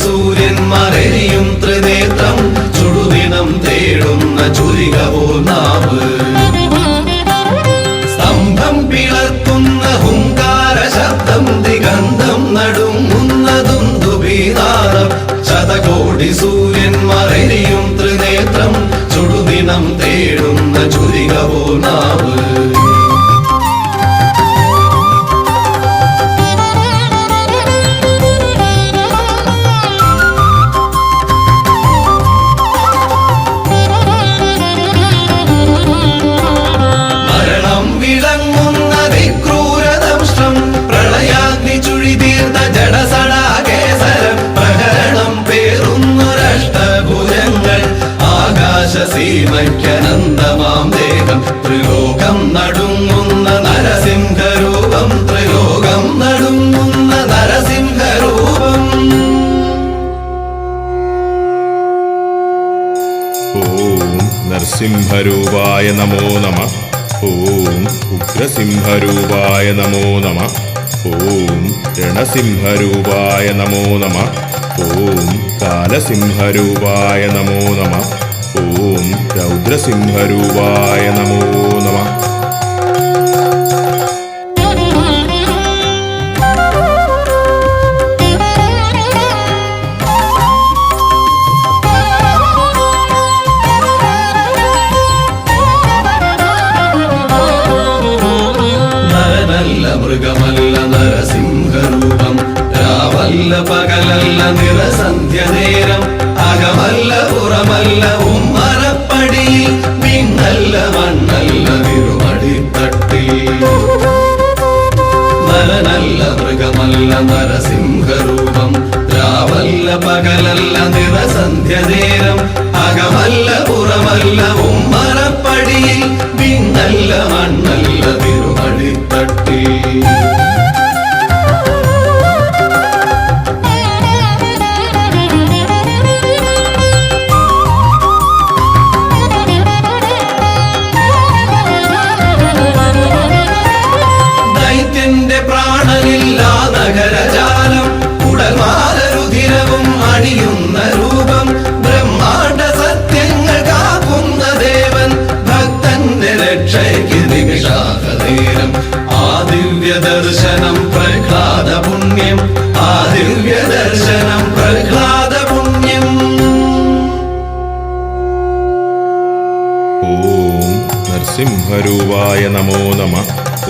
ശതകോടി സൂര്യന്മാരെരിയും ത്രിനേത്രം ചുടുദിനം തേടുന്ന ചുരികവോ നാവ്. സ്തംഭം പിളർക്കുന്ന ഹുങ്കാര ശബ്ദം ദിഗന്ധം നടുങ്ങുന്നതും ദുബീനാദം ശതകോടി സൂര്യന്മാരെരിയും ത്രിനേത്രം ചുടുദിനം തേടുന്ന ചുരികവോ നാവ്. ആകാശസീമയ്ക്കനന്തമാം ദേഹം. ത്രിലോകം നടുങ്ങുന്ന നരസിംഹരൂപം. ത്രിലോകം നടുങ്ങുന്ന നരസിംഹരൂപം. ഓം നരസിംഹരൂപായ നമോ നമ. ഓം ഉഗ്രസിംഹരൂപായ നമോ നമ. ഓം രണസിംഹരൂപായ നമോ നമ. ഓം കാലസിംഹരൂപായ നമോ നമ. ഓം രൗദ്രസിംഹരൂപായ നമോ നമ. മൃഗമല്ല നരസിംഹരൂപം. രാവല്ല പകലല്ല നിറസന്ധ്യ നേരം. അകമല്ല പുറമല്ല ഉമ്മറപ്പടിയിൽ മിന്നല്ല മണ്ണല്ല തിരുമടിത്തട്ടിൽ നരനല്ല മൃഗമല്ല നരസിംഹരൂപം. രാവല്ല പകലല്ല നിറസന്ധ്യ നേരം അകമല്ല പുറമല്ല ഉമ്മറപ്പടിയിൽ ദിവ്യ ദർശനം പ്രഹ്ലാദ പുണ്യം ആ ദിവ്യ ദർശനം പ്രഹ്ലാദ പുണ്യം ഓം നരസിംഹരൂപായ നമോ നമ.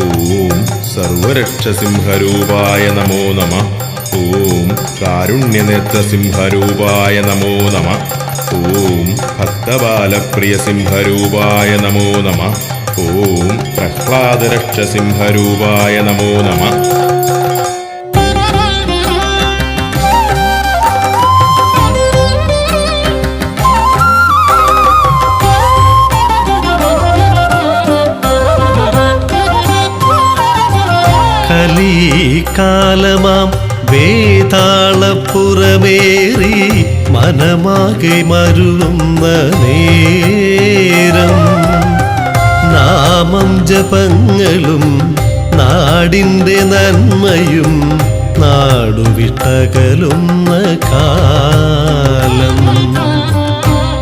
ഓം സർവരക്ഷസിംഹരൂപായ നമോ നമ. ഓം കാരുണ്യനേത്രസിംഹരൂപായ നമോ നമ. ഓം ഭക്തബാലപ്രിയസിംഹരൂപായ നമോ നമ. ഓം പ്രഹ്ലാദരക്ഷസിംഹരൂപായ നമോ നമ. കലീകാലമാം വേതാളപ്പുറമേറി മനമാകെ മരുന്ന നേരം. ജപങ്ങളും നാടിന്റെ നന്മയും നാടുവിട്ടകലുന്ന കാലം.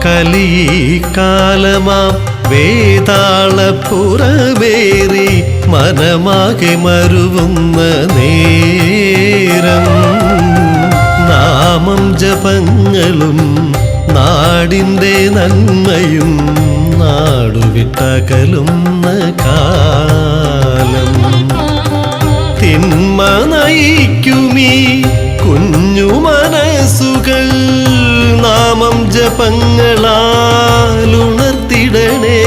കലീകാലമാം വേതാളപ്പുറമേറി മനമാകെ മരുവുന്ന നേരം. നാമം ജപങ്ങളും നാടിന്റെ നന്മയും നാടുവിട്ടകലുന്ന കാലം. തിന്മ നയിക്കുമീ കുഞ്ഞു മനസ്സുകൾ. നാമം ജപങ്ങളാലുണർത്തിടണേ.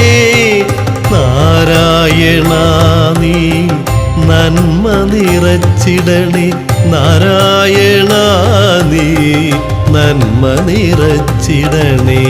നാരായണ നീ നന്മ നിറച്ചിടണേ. നാരായണ നീ നന്മ നിറച്ചിടണേ.